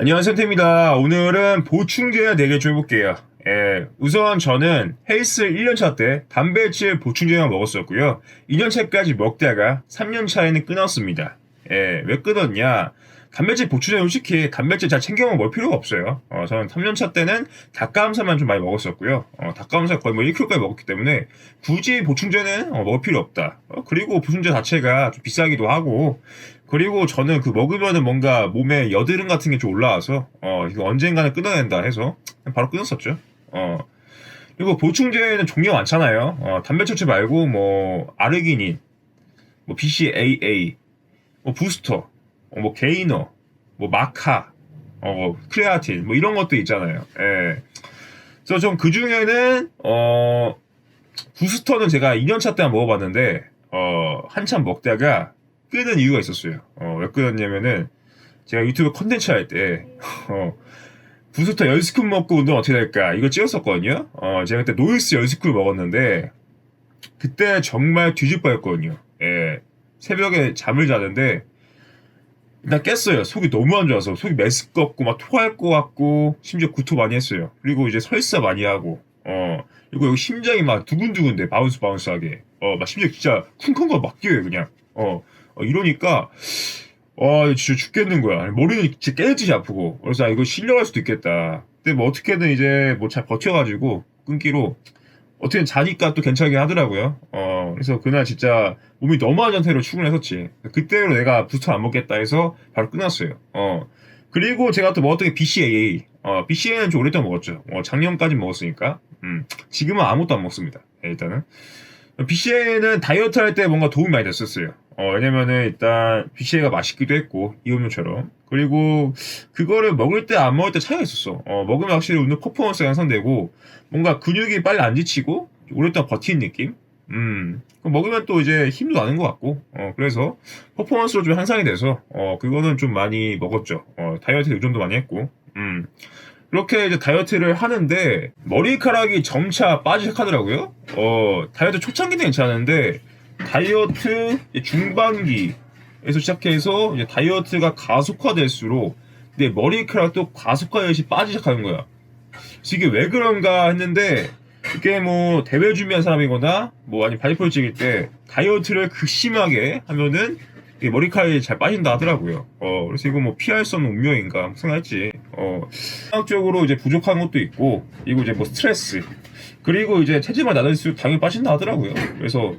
안녕하세요, 텐입니다. 오늘은 보충제에 대해 좀 해볼게요. 예, 우선 저는 헬스 1년차 때 단백질 보충제만 먹었었고요. 2년차까지 먹다가 3년차에는 끊었습니다. 예, 왜 끊었냐? 단백질 보충제 솔직히 단백질 잘 챙겨 먹을 필요가 없어요. 어, 저는 3년차 때는 닭가슴살만 좀 많이 먹었었고요. 어, 닭가슴살 거의 뭐 1kg까지 먹었기 때문에 굳이 보충제는 어, 먹을 필요 없다. 어, 그리고 보충제 자체가 좀 비싸기도 하고 그리고 저는 그 먹으면은 뭔가 몸에 여드름 같은 게 좀 올라와서 어 이거 언젠가는 끊어낸다 해서 바로 끊었었죠. 어 그리고 보충제는 종류가 많잖아요. 어 단백질체 말고 뭐 아르기닌, 뭐 BCAA, 뭐 부스터, 어, 뭐 게이너, 뭐 마카, 어 크레아틴 뭐 이런 것도 있잖아요. 예. 그래서 좀 그 중에는 어 부스터는 제가 2년차 때만 먹어봤는데 어 한참 먹다가 끊은 이유가 있었어요. 어, 왜 끊었냐면은 제가 유튜브 컨텐츠 할 때 어, 부스터 열스쿱 먹고 운동 어떻게 될까 이거 찍었었거든요. 어, 제가 그때 노이스 열스쿱 먹었는데 그때 정말 뒤집어였거든요. 예, 새벽에 잠을 자는데 일단 깼어요. 속이 너무 안 좋아서 속이 메스껍고 막 토할 것 같고 심지어 구토 많이 했어요. 그리고 이제 설사 많이 하고 어 그리고 여기 심장이 막 두근두근대 바운스 바운스하게 어 막 심지어 진짜 쿵쿵거려 막 뛰어요 그냥 어 어, 이러니까 와 진짜 죽겠는 거야. 머리는 진짜 깨듯이 아프고 그래서 아, 이거 실려갈 수도 있겠다. 근데 뭐 어떻게든 이제 뭐 잘 버텨가지고 끊기로 어떻게 자니까 또 괜찮게 하더라고요. 어 그래서 그날 진짜 몸이 너무 안 상태로 출근했었지. 그때로 내가 부스터 안 먹겠다 해서 바로 끊었어요. 어 그리고 제가 또 먹었던 게 BCAA. 어 BCAA는 좀 오랫동안 먹었죠. 어 작년까지 먹었으니까. 음 지금은 아무것도 안 먹습니다. 예, 일단은 BCA는 다이어트 할 때 뭔가 도움이 많이 됐었어요. 어, 왜냐면은 일단 BCA가 맛있기도 했고 이 음료처럼 그리고 그거를 먹을 때 안 먹을 때 차이가 있었어. 어, 먹으면 확실히 운동 퍼포먼스가 향상되고 뭔가 근육이 빨리 안 지치고 오랫동안 버티는 느낌. 음, 먹으면 또 이제 힘도 나는 것 같고, 어, 그래서 퍼포먼스로 좀 향상이 돼서, 어, 그거는 좀 많이 먹었죠. 어, 다이어트 요즘도 많이 했고, 음. 그렇게 이제 다이어트를 하는데, 머리카락이 점차 빠지기 시작하더라고요. 어, 다이어트 초창기는 괜찮은데, 다이어트 중반기에서 시작해서 다이어트가 가속화될수록 내 머리카락도 가속화열이 빠지기 시작하는 거야. 이게 왜 그런가 했는데 이게 뭐 대회 준비한 사람이거나 뭐 아니면 바디폴 찍을 때 다이어트를 극심하게 하면은 이 머리카락이 잘 빠진다 하더라고요. 어, 그래서 이거 뭐 피할 수 없는 운명인가 생각했지. 어, 생각적으로 이제 부족한 것도 있고, 그리고 이제 뭐 스트레스, 그리고 이제 체지방 낮을수록 당연히 빠진다 하더라고요. 그래서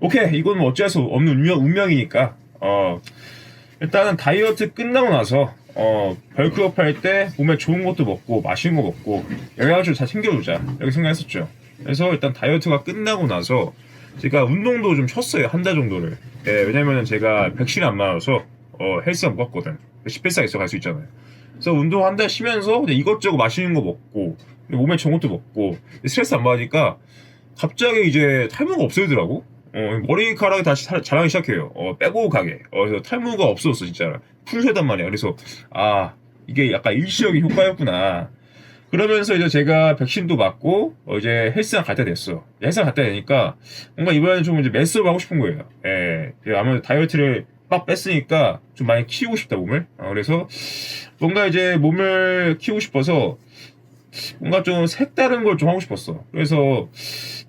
오케이 이건 뭐 어쩔 수 없는 운명, 운명이니까. 어 일단은 다이어트 끝나고 나서 어 벌크업 할 때 몸에 좋은 것도 먹고 맛있는 거 먹고 영양을 잘 챙겨주자. 이렇게 생각했었죠. 그래서 일단 다이어트가 끝나고 나서 제가 운동도 좀 쉬었어요. 한 달 정도를. 예, 왜냐면은 제가 백신이 안 맞아서 어 헬스가 못 갔거든. 10회사 있어 갈 수 있잖아요. 그래서 운동 한 달 쉬면서 그냥 이것저것 맛있는 거 먹고 몸에 좋은 것도 먹고 스트레스 안 받으니까 갑자기 이제 탈모가 없어지더라고 어, 머리카락이 다시 사- 자라기 시작해요. 어, 빼고 가게. 어, 그래서 탈모가 없어졌어, 진짜. 풀세단 말이야. 그래서, 아, 이게 약간 일시적인 효과였구나. 그러면서 이제 제가 백신도 맞고, 어, 이제 헬스장 갈 때 됐어. 헬스장 갈 때 되니까, 뭔가 이번에는 좀 이제 매스업 하고 싶은 거예요. 예. 그래서 아무래도 다이어트를 빡 뺐으니까 좀 많이 키우고 싶다, 몸을. 어, 그래서, 뭔가 이제 몸을 키우고 싶어서, 뭔가 좀 색다른 걸 좀 하고 싶었어. 그래서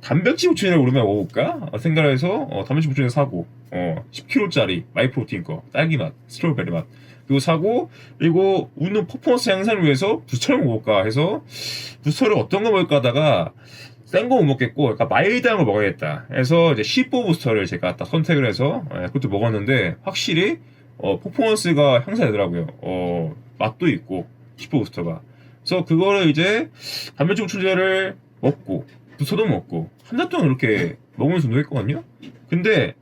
단백질 보충제를 오랜만에 먹어볼까 어, 생각을 해서 어, 단백질 보충제 사고 어, 10kg짜리 마이프로틴 거 딸기 맛, 스트로베리 맛 그리고 사고 그리고 운동 퍼포먼스 향상을 위해서 부스터를 먹을까 해서 부스터를 어떤 거 먹을까 하다가 센거못 먹겠고 약간 마일드한 걸 먹어야겠다 해서 이제 15 부스터를 제가 딱 선택을 해서 예, 그것도 먹었는데 확실히 어, 퍼포먼스가 향상되더라고요. 어, 맛도 있고 15 부스터가 그래서 그거를 이제 단백질 보충제를 먹고 부서도 먹고 한 달 동안 그렇게 먹으면서 운동했거든요. 근데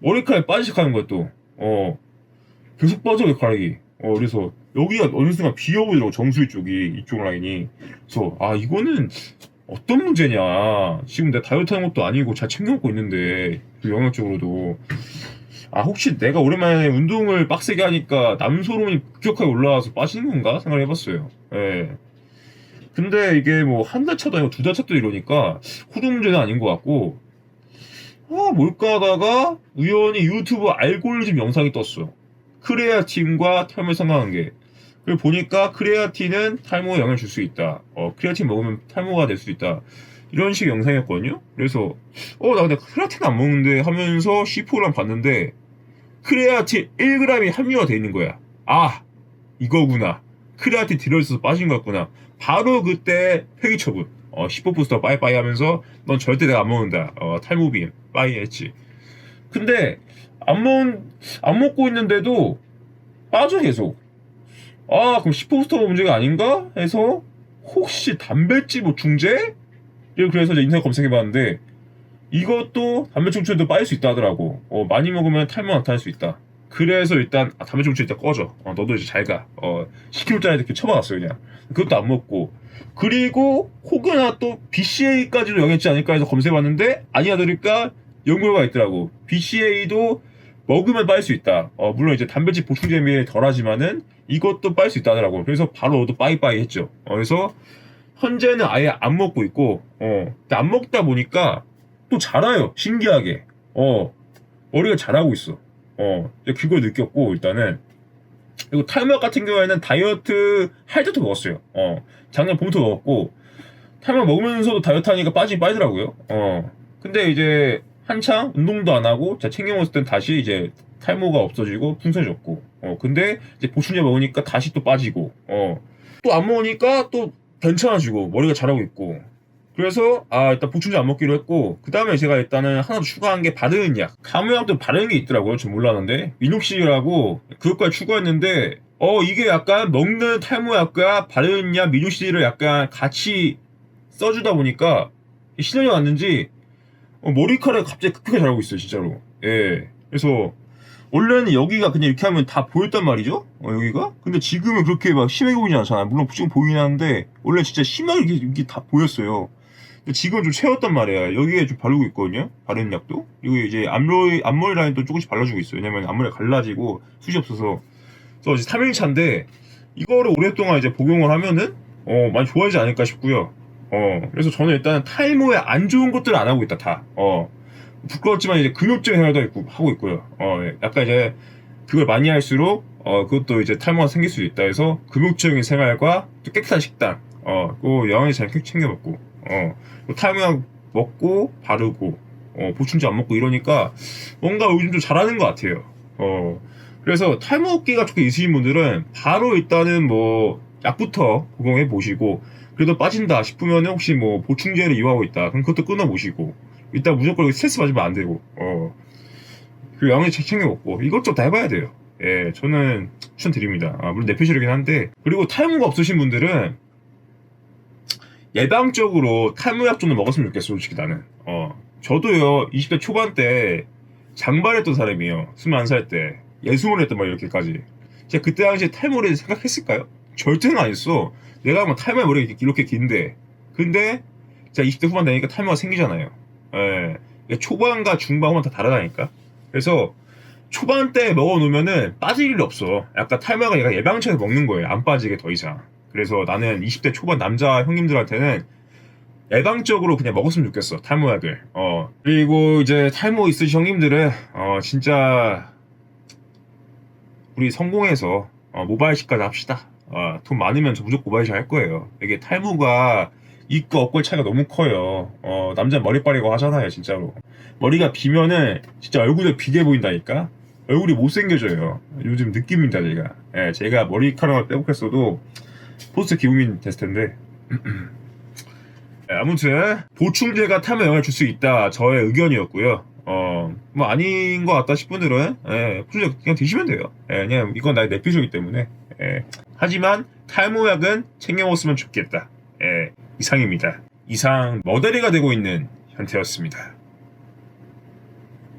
머리카락이 빠지기 시작하는 거야 또. 어 계속 빠져 머리카락이. 어 그래서 여기가 어느 순간 비어 보이더라고 정수리 쪽이 이쪽 라인이. 그래서 아 이거는 어떤 문제냐. 지금 내가 다이어트 하는 것도 아니고 잘 챙겨 먹고 있는데 그 영양적으로도. 아 혹시 내가 오랜만에 운동을 빡세게 하니까 남소름이 급격하게 올라와서 빠지는 건가 생각을 해봤어요. 예. 근데 이게 뭐 한 달 차도 아니고 두 달 차도 이러니까 호두 문제는 아닌 것 같고 아 뭘까 하다가 우연히 유튜브 알고리즘 영상이 떴어 크레아틴과 털물 상관관계 그리고 보니까 크레아틴은 탈모에 영향을 줄 수 있다. 어, 크레아틴 먹으면 탈모가 될 수 있다. 이런 식 영상이었거든요. 그래서 어 나 근데 크레아틴 안 먹는데 하면서 C4랑 봤는데 크레아틴 1g이 함유가 돼 있는 거야. 아 이거구나. 크레아틴 들어있어서 빠진 거였구나. 바로 그때 폐기 처분. 어, 10호 부스터 빠이빠이 하면서 넌 절대 내가 안 먹는다. 어, 탈모빔 빠이 했지. 근데 안 먹, 안 먹고 있는데도 빠져 계속. 아 그럼 10호 부스터가 문제가 아닌가? 해서 혹시 단백질 보충제? 이걸 그래서 이제 인터넷 검색해봤는데 이것도 단백질 보충제도 빠질 수 있다 하더라고. 어, 많이 먹으면 탈모 나타날 수 있다. 그래서 일단 아, 단백질 보충제 일단 꺼져. 어, 너도 이제 잘 가. 어, 10kg짜리 이렇게 쳐박았어 그냥. 그것도 안 먹고. 그리고 혹여나 또 BCA까지도 영향있지 않을까 해서 검색해봤는데 아니야 들으니까 연구가 있더라고. BCA도 먹으면 빠질 수 있다. 어, 물론 이제 단백질 보충제에 덜하지만은 이것도 빠질 수 있다 하더라고. 그래서 바로 또 빠이빠이 했죠. 어, 그래서 현재는 아예 안 먹고 있고, 어, 안 먹다 보니까 또 자라요. 신기하게. 어, 머리가 자라고 있어. 어, 그걸 느꼈고, 일단은. 그리고 탈모 같은 경우에는 다이어트 할 때도 먹었어요. 어, 작년 봄부터 먹었고, 탈모 먹으면서도 다이어트 하니까 빠지긴 빠지더라고요. 어, 근데 이제 한창 운동도 안 하고, 제가 챙겨 먹었을 땐 다시 이제 탈모가 없어지고 풍성해졌고, 어, 근데 이제 보충제 먹으니까 다시 또 빠지고, 어, 또 안 먹으니까 또 괜찮아지고, 머리가 자라고 있고, 그래서 아 일단 보충제 안 먹기로 했고 그 다음에 제가 일단은 하나 더 추가한 게 바르는 약 감염약도 바르는 게 있더라고요. 전 몰랐는데. 미녹시라고 그것까지 추가했는데 어 이게 약간 먹는 탈모약과 바르는 약 미녹시를 약간 같이 써주다 보니까 신경이 왔는지 어, 머리카락이 갑자기 급하게 자라고 있어요 진짜로. 예. 그래서 원래는 여기가 그냥 이렇게 하면 다 보였단 말이죠? 어, 여기가? 근데 지금은 그렇게 막 심하게 보이진 않잖아 물론 지금 보이긴 하는데 원래 진짜 심하게 이게, 이게 다 보였어요 지금 좀 채웠단 말이야. 여기에 좀 바르고 있거든요. 바르는 약도. 그리고 이제 앞머리, 앞머리 라인도 조금씩 발라주고 있어요. 왜냐면 앞머리가 갈라지고 숱이 없어서. 그래서 이제 3일차인데, 이거를 오랫동안 이제 복용을 하면은, 어, 많이 좋아지지 않을까 싶고요. 어, 그래서 저는 일단 탈모에 안 좋은 것들을 안 하고 있다, 다. 어, 부끄럽지만 이제 근육적인 생활도 있고, 하고 있고요. 어, 약간 이제, 그걸 많이 할수록, 어, 그것도 이제 탈모가 생길 수 있다 해서, 근육적인 생활과 또 깨끗한 식단, 어, 그 영양제 잘 챙겨 먹고, 어, 탈모약 먹고 바르고 어, 보충제 안 먹고 이러니까 뭔가 요즘 좀 잘하는 것 같아요. 어, 그래서 탈모기가 조금 있으신 분들은 바로 일단은 뭐 약부터 복용해 보시고 그래도 빠진다 싶으면 혹시 뭐 보충제를 이용하고 있다 그럼 그것도 끊어 보시고 일단 무조건 스트레스 받으면 안 되고 어, 그 영양제 챙겨 먹고 이것저것 다 해봐야 돼요. 예, 저는 추천드립니다. 아, 물론 내 표시이긴 한데 그리고 탈모가 없으신 분들은 예방적으로 탈모약 정도 먹었으면 좋겠어, 솔직히 나는. 어. 저도요, 20대 초반 때 장발했던 사람이에요. 21살 때. 예술을 했던 말 이렇게까지. 제가 그때 당시에 탈모를 생각했을까요? 절대는 안 했어. 내가 뭐 탈모 머리가 이렇게, 이렇게 긴데. 근데, 제가 20대 후반 되니까 탈모가 생기잖아요. 예. 초반과 중반 후반 다 다르다니까. 그래서, 초반 때 먹어놓으면은 빠질 일이 없어. 약간 탈모가 얘가 예방차에 먹는 거예요. 안 빠지게 더 이상. 그래서 나는 20대 초반 남자 형님들한테는 예방적으로 그냥 먹었으면 좋겠어 탈모약을. 어 그리고 이제 탈모 있으신 형님들은 어 진짜 우리 성공해서 어, 모바일식까지 합시다. 어, 돈 많으면 저 무조건 모바일식 할 거예요. 이게 탈모가 있고 없고의 차이가 너무 커요. 어 남자 머리 빠리고 하잖아요 진짜로. 머리가 비면은 진짜 얼굴이 비게 보인다니까? 얼굴이 못생겨져요. 요즘 느낌입니다 제가. 예, 제가 머리카락을 빼곡했어도 포스트 기국민 됐을 텐데. 네, 아무튼 보충제가 탈모 영향을 줄 수 있다. 저의 의견이었고요. 어 뭐 아닌 것 같다 싶은 분들은 예, 보충제 그냥 드시면 돼요. 예, 그냥 이건 나의 내피셜이기 때문에 예. 하지만 탈모약은 챙겨 먹었으면 좋겠다. 예, 이상입니다. 이상 머데리가 되고 있는 현태였습니다